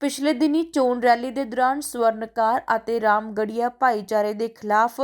ਪਿਛਲੇ ਦਿਨੀਂ ਚੋਣ ਰੈਲੀ ਦੇ ਦੌਰਾਨ ਸਵਰਨਕਾਰ ਅਤੇ ਰਾਮਗੜੀਆ ਭਾਈਚਾਰੇ ਦੇ ਖਿਲਾਫ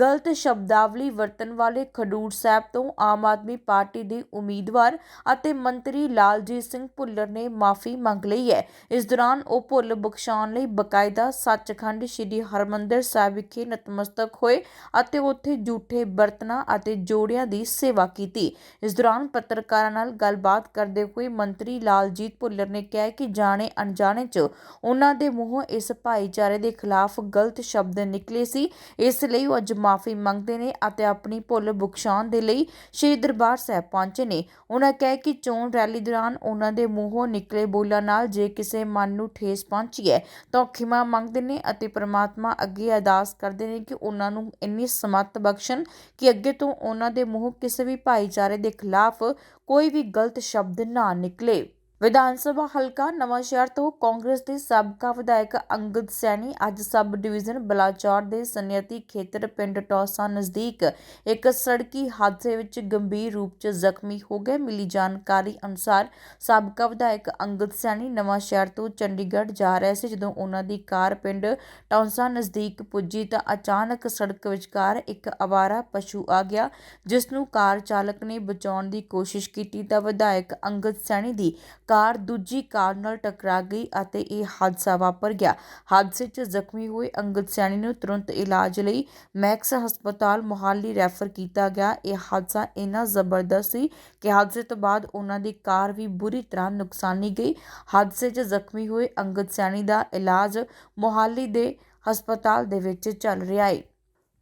ਗਲਤ ਸ਼ਬਦਾਵਲੀ ਵਰਤਣ ਵਾਲੇ ਖਡੂਰ ਸਾਹਿਬ ਤੋਂ ਆਮ ਆਦਮੀ ਪਾਰਟੀ ਦੇ ਉਮੀਦਵਾਰ ਅਤੇ ਮੰਤਰੀ ਲਾਲਜੀਤ ਸਿੰਘ ਭੁੱਲਰ ਨੇ ਮਾਫੀ ਮੰਗ ਲਈ ਹੈ। ਇਸ ਦੌਰਾਨ ਉਹ ਭੁੱਲ ਬਖਸ਼ਾਉਣ ਲਈ ਬਕਾਇਦਾ ਸੱਚਖੰਡ ਸ੍ਰੀ ਹਰਮੰਦਰ ਸਾਹਿਬ ਵਿਖੇ ਨਤਮਸਤਕ ਹੋਏ ਅਤੇ ਉੱਥੇ ਝੂਠੇ ਬਰਤਨਾਂ ਅਤੇ ਜੋੜਿਆਂ ਦੀ ਸੇਵਾ ਕੀਤੀ। ਇਸ ਦੌਰਾਨ ਪੱਤਰਕਾਰਾਂ ਨਾਲ ਗੱਲਬਾਤ ਕਰਦੇ ਹੋਏ ਮੰਤਰੀ ਲਾਲਜੀਤ ਭੁੱਲਰ ਨੇ ਕਿਹਾ ਕਿ ਜਾਣੇ ਅਣਜਾਣੇ 'ਚ ਉਹਨਾਂ ਦੇ ਮੂੰਹੋਂ ਇਸ ਭਾਈਚਾਰੇ ਦੇ ਖਿਲਾਫ ਗਲਤ ਸ਼ਬਦ ਨਿਕਲੇ ਸੀ। ਇਸ ਲਈ ਉਹ ਅੱਜ ਮਾਫੀ ਮੰਗਦੇ ਨੇ ਅਤੇ ਆਪਣੀ ਭੁੱਲ ਬਖਸ਼ਾਉਣ ਦੇ ਲਈ ਸ਼੍ਰੀ ਦਰਬਾਰ ਸਾਹਿਬ ਪਹੁੰਚੇ ਨੇ। ਉਹਨਾਂ ਕਿਹਾ ਕਿ ਚੋਣ ਰੈਲੀ ਦੌਰਾਨ ਉਹਨਾਂ ਦੇ ਮੂੰਹੋਂ ਨਿਕਲੇ ਬੋਲਾਂ ਨਾਲ ਜੇ ਕਿਸੇ ਮਨ ਨੂੰ ਠੇਸ ਪਹੁੰਚੀ ਹੈ, ਤਾਂ ਖਿਮਾ ਮੰਗਦੇ ਨੇ ਅਤੇ ਪ੍ਰਮਾਤਮਾ ਅੱਗੇ ਅਰਦਾਸ ਕਰਦੇ ਨੇ ਕਿ ਉਹਨਾਂ ਨੂੰ ਇੰਨੀ ਸਮੱਤ ਬਖਸ਼ਣ ਕਿ ਅੱਗੇ ਤੋਂ ਉਹਨਾਂ ਦੇ ਮੂੰਹੋਂ ਕਿਸੇ ਵੀ ਭਾਈਚਾਰੇ ਦੇ ਖਿਲਾਫ ਕੋਈ ਵੀ ਗਲਤ ਸ਼ਬਦ ਨਾ ਨਿਕਲੇ। ਵਿਧਾਨ ਸਭਾ ਹਲਕਾ ਨਵਾਂਸ਼ਹਿਰ ਤੋਂ ਕਾਂਗਰਸ ਦੇ ਸਾਬਕਾ ਵਿਧਾਇਕ ਅੰਗਦ ਸੈਣੀ ਅੱਜ ਸਬ ਡਿਵੀਜ਼ਨ ਬਲਾਚੌਰ ਦੇ ਸਨਅਤੀ ਖੇਤਰ ਪਿੰਡ ਟੌਸਾ ਨਜ਼ਦੀਕ ਇੱਕ ਸੜਕੀ ਹਾਦਸੇ ਵਿੱਚ ਗੰਭੀਰ ਰੂਪ 'ਚ ਜ਼ਖਮੀ ਹੋ ਗਏ। ਮਿਲੀ ਜਾਣਕਾਰੀ ਅਨੁਸਾਰ ਸਾਬਕਾ ਵਿਧਾਇਕ ਅੰਗਦ ਸੈਣੀ ਨਵਾਂਸ਼ਹਿਰ ਤੋਂ ਚੰਡੀਗੜ੍ਹ ਜਾ ਰਹੇ ਸੀ, ਜਦੋਂ ਉਹਨਾਂ ਦੀ ਕਾਰ ਪਿੰਡ ਟੌਸਾ ਨਜ਼ਦੀਕ ਪੁੱਜੀ ਤਾਂ ਅਚਾਨਕ ਸੜਕ ਵਿਚਕਾਰ ਇੱਕ ਅਵਾਰਾ ਪਸ਼ੂ ਆ ਗਿਆ, ਜਿਸ ਨੂੰ ਕਾਰ ਚਾਲਕ ਨੇ ਬਚਾਉਣ ਦੀ ਕੋਸ਼ਿਸ਼ ਕੀਤੀ। ਤਾਂ ਵਿਧਾਇਕ ਅੰਗਦ ਸੈਣੀ ਦੀ ਕਾਰ ਦੂਜੀ ਕਾਰ ਨਾਲ ਟਕਰਾ ਗਈ ਅਤੇ ਇਹ ਹਾਦਸਾ ਵਾਪਰ ਗਿਆ। ਹਾਦਸੇ 'ਚ ਜ਼ਖਮੀ ਹੋਏ ਅੰਗਦ ਸੈਣੀ ਨੂੰ ਤੁਰੰਤ ਇਲਾਜ ਲਈ ਮੈਕਸ ਹਸਪਤਾਲ ਮੁਹਾਲੀ ਰੈਫਰ ਕੀਤਾ ਗਿਆ। ਇਹ ਹਾਦਸਾ ਇੰਨਾ ਜ਼ਬਰਦਸਤ ਸੀ ਕਿ ਹਾਦਸੇ ਤੋਂ ਬਾਅਦ ਉਹਨਾਂ ਦੀ ਕਾਰ ਵੀ ਬੁਰੀ ਤਰ੍ਹਾਂ ਨੁਕਸਾਨੀ ਗਈ। ਹਾਦਸੇ 'ਚ ਜ਼ਖਮੀ ਹੋਏ ਅੰਗਦ ਸੈਣੀ ਦਾ ਇਲਾਜ ਮੁਹਾਲੀ ਦੇ ਹਸਪਤਾਲ ਦੇ ਵਿੱਚ ਚੱਲ ਰਿਹਾ ਹੈ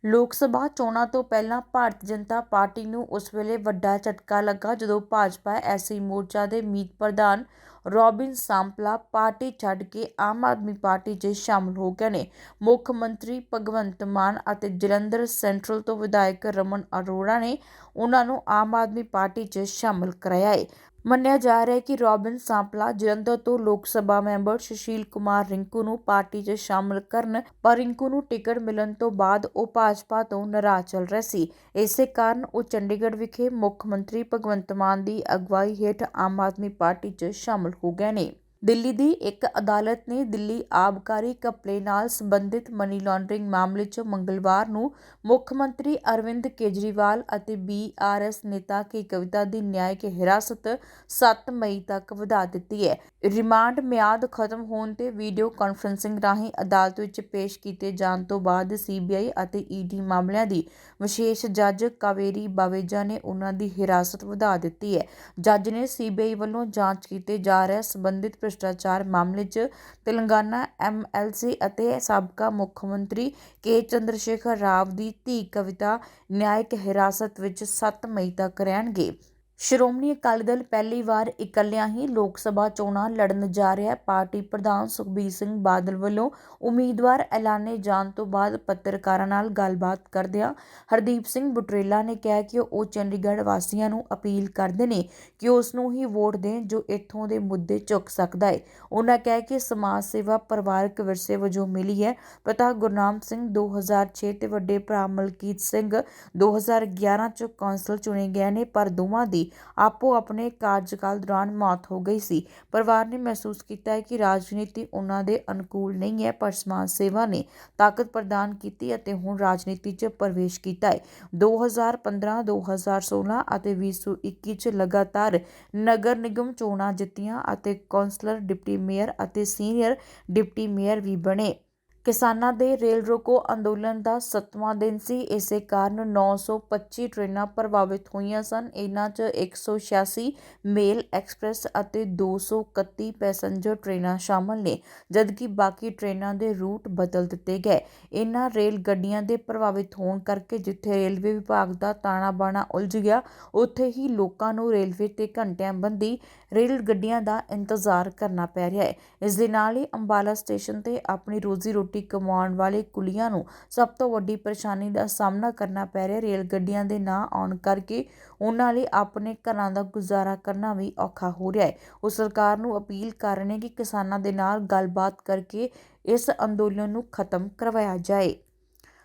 ਲੋਕ ਸਭਾ ਚੋਣਾਂ ਤੋਂ ਪਹਿਲਾਂ ਭਾਰਤੀ ਜਨਤਾ ਪਾਰਟੀ ਨੂੰ ਉਸ ਵੇਲੇ ਵੱਡਾ ਝਟਕਾ ਲੱਗਾ ਜਦੋਂ ਭਾਜਪਾ, ਐਸੀ ਮੋਰਚਾ ਦੇ ਮੀਤ ਪ੍ਰਧਾਨ ਰੋਬਿਨ ਸਾਂਪਲਾ ਪਾਰਟੀ ਛੱਡ ਕੇ ਆਮ ਆਦਮੀ ਪਾਰਟੀ 'ਚ ਸ਼ਾਮਲ ਹੋ ਗਏ ਨੇ। ਮੁੱਖ ਮੰਤਰੀ ਭਗਵੰਤ ਮਾਨ ਅਤੇ ਜਲੰਧਰ ਸੈਂਟਰਲ ਤੋਂ ਵਿਧਾਇਕ ਰਮਨ ਅਰੋੜਾ ਨੇ ਉਹਨਾਂ ਨੂੰ ਆਮ ਆਦਮੀ ਪਾਰਟੀ 'ਚ ਸ਼ਾਮਲ ਕਰਾਇਆ ਹੈ ਮੰਨਿਆ ਜਾ ਰਿਹਾ ਹੈ ਕਿ ਰੋਬਿਨ ਸਾਂਪਲਾ ਜਲੰਧਰ ਤੋਂ ਲੋਕ ਸਭਾ ਮੈਂਬਰ ਸੁਸ਼ੀਲ ਕੁਮਾਰ ਰਿੰਕੂ ਨੂੰ ਪਾਰਟੀ 'ਚ ਸ਼ਾਮਲ ਕਰਨ ਪਰ ਰਿੰਕੂ ਨੂੰ ਟਿਕਟ ਮਿਲਣ ਤੋਂ ਬਾਅਦ ਉਹ ਭਾਜਪਾ ਤੋਂ ਨਾਰਾਜ਼ ਚੱਲ ਰਿਹਾ ਸੀ। ਇਸੇ ਕਾਰਨ ਉਹ ਚੰਡੀਗੜ੍ਹ ਵਿਖੇ ਮੁੱਖ ਮੰਤਰੀ ਭਗਵੰਤ ਮਾਨ ਦੀ ਅਗਵਾਈ ਹੇਠ ਆਮ ਆਦਮੀ ਪਾਰਟੀ 'ਚ ਸ਼ਾਮਲ ਹੋ ਗਏ ਨੇ। ਦਿੱਲੀ ਦੀ ਇੱਕ ਅਦਾਲਤ ਨੇ ਦਿੱਲੀ ਆਬਕਾਰੀ ਘਪਲੇ ਨਾਲ ਸੰਬੰਧਿਤ ਮਨੀ ਲਾਂਡਰਿੰਗ ਮਾਮਲੇ 'ਚ ਮੰਗਲਵਾਰ ਨੂੰ ਮੁੱਖ ਮੰਤਰੀ ਅਰਵਿੰਦ ਕੇਜਰੀਵਾਲ ਅਤੇ ਬੀਆਰਐਸ ਨੇਤਾ ਕੇ ਕਵਿਤਾ ਦੀ ਨਿਆਇਕ ਹਿਰਾਸਤ 7 ਮਈ ਤੱਕ ਵਧਾ ਦਿੱਤੀ ਹੈ। ਰਿਮਾਂਡ ਮਿਆਦ ਖਤਮ ਹੋਣ ਤੇ ਵੀਡੀਓ ਕਾਨਫਰੰਸਿੰਗ ਰਾਹੀਂ ਅਦਾਲਤ ਵਿੱਚ ਪੇਸ਼ ਕੀਤੇ ਜਾਣ ਤੋਂ ਬਾਅਦ ਸੀਬੀਆਈ ਅਤੇ ਈਡੀ ਮਾਮਲਿਆਂ ਦੀ ਵਿਸ਼ੇਸ਼ ਜੱਜ ਕਾਵੇਰੀ ਬਾਵੇਜਾ ਨੇ ਉਹਨਾਂ ਦੀ ਹਿਰਾਸਤ ਵਧਾ ਦਿੱਤੀ ਹੈ। ਜੱਜ ਨੇ ਸੀਬੀਆਈ ਵੱਲੋਂ ਜਾਂਚ ਕੀਤੇ ਜਾ ਰਹੇ ਸੰਬੰਧਿਤ ਭ੍ਰਿਸ਼ਟਾਚਾਰ ਮਾਮਲੇ 'ਚ ਤੇਲੰਗਾਨਾ ਐਮਐਲਸੀ ਅਤੇ ਸਾਬਕਾ ਮੁੱਖ ਮੰਤਰੀ ਕੇ ਚੰਦਰਸ਼ੇਖਰ ਰਾਵ ਦੀ ਧੀ ਕਵਿਤਾ ਨਿਆਇਕ ਹਿਰਾਸਤ ਵਿੱਚ ਸੱਤ ਮਈ ਤੱਕ ਰਹਿਣਗੇ। ਸ਼੍ਰੋਮਣੀ ਅਕਾਲੀ ਦਲ ਪਹਿਲੀ ਵਾਰ ਇਕੱਲਿਆਂ ਹੀ ਲੋਕ ਸਭਾ ਚੋਣਾਂ ਲੜਨ ਜਾ ਰਿਹਾ ਹੈ। ਪਾਰਟੀ ਪ੍ਰਧਾਨ ਸੁਖਬੀਰ ਸਿੰਘ ਬਾਦਲ ਵੱਲੋਂ ਉਮੀਦਵਾਰ ਐਲਾਨੇ ਜਾਣ ਤੋਂ ਬਾਅਦ ਪੱਤਰਕਾਰਾਂ ਨਾਲ ਗੱਲਬਾਤ ਕਰਦਿਆਂ ਹਰਦੀਪ ਸਿੰਘ ਬੁਟਰੇਲਾ ਨੇ ਕਿਹਾ ਕਿ ਉਹ ਚੰਡੀਗੜ੍ਹ ਵਾਸੀਆਂ ਨੂੰ ਅਪੀਲ ਕਰਦੇ ਨੇ ਕਿ ਉਸ ਨੂੰ ਹੀ ਵੋਟ ਦੇਣ ਜੋ ਇੱਥੋਂ ਦੇ ਮੁੱਦੇ ਚੁੱਕ ਸਕਦਾ ਹੈ। ਉਹਨਾਂ ਕਿਹਾ ਕਿ ਸਮਾਜ ਸੇਵਾ ਪਰਿਵਾਰਕ ਵਿਰਸੇ ਵਜੋਂ ਮਿਲੀ ਹੈ। ਪਤਾ ਗੁਰਨਾਮ ਸਿੰਘ 2006 ਤੇ ਵੱਡੇ ਭਰਾ ਮਲਕੀਤ ਸਿੰਘ 2011 ਚ ਕੌਂਸਲ ਚੁਣੇ ਗਏ ਨੇ, ਪਰ ਦੋਵਾਂ ਦੀ ਆਪੋ ਆਪਣੇ ਕਾਰਜਕਾਲ ਦੌਰਾਨ ਮੌਤ ਹੋ ਗਈ ਸੀ। ਪਰਿਵਾਰ ਨੇ ਮਹਿਸੂਸ ਕੀਤਾ ਹੈ ਕਿ ਰਾਜਨੀਤੀ ਉਹਨਾਂ ਦੇ ਅਨੁਕੂਲ ਨਹੀਂ ਹੈ, ਪਰ ਸਮਾਜ ਸੇਵਾ ਨੇ ਤਾਕਤ ਪ੍ਰਦਾਨ ਕੀਤੀ ਅਤੇ ਹੁਣ ਰਾਜਨੀਤੀ 'ਚ ਪ੍ਰਵੇਸ਼ ਕੀਤਾ ਹੈ। 2015 2016 ਅਤੇ 2021 'ਚ ਲਗਾਤਾਰ ਨਗਰ ਨਿਗਮ ਚੋਣਾਂ ਜਿੱਤੀਆਂ ਅਤੇ ਕੌਂਸਲਰ, ਡਿਪਟੀ ਮੇਅਰ ਅਤੇ ਸੀਨੀਅਰ ਡਿਪਟੀ ਮੇਅਰ ਵੀ ਬਣੇ। ਕਿਸਾਨਾਂ ਦੇ ਰੇਲ ਰੋਕੋ ਅੰਦੋਲਨ ਦਾ ਸੱਤਵਾਂ ਦਿਨ ਸੀ। ਇਸੇ ਕਾਰਨ 925 ਟ੍ਰੇਨਾਂ ਪ੍ਰਭਾਵਿਤ ਹੋਈਆਂ ਸਨ। ਇਹਨਾਂ 'ਚ 186 ਮੇਲ ਐਕਸਪ੍ਰੈਸ ਅਤੇ 231 ਪੈਸੇਂਜਰ ਟ੍ਰੇਨਾਂ ਸ਼ਾਮਲ ਨੇ, ਜਦਕਿ ਬਾਕੀ ਟ੍ਰੇਨਾਂ ਦੇ ਰੂਟ ਬਦਲ ਦਿੱਤੇ ਗਏ। ਇਹਨਾਂ ਰੇਲ ਗੱਡੀਆਂ ਦੇ ਪ੍ਰਭਾਵਿਤ ਹੋਣ ਕਰਕੇ ਜਿੱਥੇ ਰੇਲਵੇ ਵਿਭਾਗ ਦਾ ਤਾਣਾ ਬਾਣਾ ਉਲਝ ਗਿਆ, ਉੱਥੇ ਹੀ ਲੋਕਾਂ ਨੂੰ ਰੇਲਵੇ ਤੇ ਘੰਟਿਆਂ ਬੰਦੀ ਰੇਲ ਗੱਡੀਆਂ ਦਾ ਇੰਤਜ਼ਾਰ ਕਰਨਾ ਪੈ ਰਿਹਾ ਹੈ। ਇਸ ਦੇ ਨਾਲ ਹੀ ਅੰਬਾਲਾ ਸਟੇਸ਼ਨ ਤੇ ਆਪਣੀ ਰੋਜ਼ੀ ਰੋਟੀ ਰੋਟੀ ਕਮਾਉਣ ਵਾਲੇ ਕੁਲੀਆਂ ਨੂੰ ਸਭ ਤੋਂ ਵੱਡੀ ਪਰੇਸ਼ਾਨੀ ਦਾ ਸਾਹਮਣਾ ਕਰਨਾ ਪੈ ਰਿਹਾ। ਰੇਲ ਗੱਡੀਆਂ ਦੇ ਨਾ ਆਉਣ ਕਰਕੇ ਉਹਨਾਂ ਲਈ ਆਪਣੇ ਘਰਾਂ ਦਾ ਗੁਜ਼ਾਰਾ ਕਰਨਾ ਵੀ ਔਖਾ ਹੋ ਰਿਹਾ ਹੈ। ਉਹ ਸਰਕਾਰ ਨੂੰ ਅਪੀਲ ਕਰ ਰਹੇ ਨੇ ਕਿ ਕਿਸਾਨਾਂ ਦੇ ਨਾਲ ਗੱਲਬਾਤ ਕਰਕੇ ਇਸ ਅੰਦੋਲਨ ਨੂੰ ਖਤਮ ਕਰਵਾਇਆ ਜਾਏ।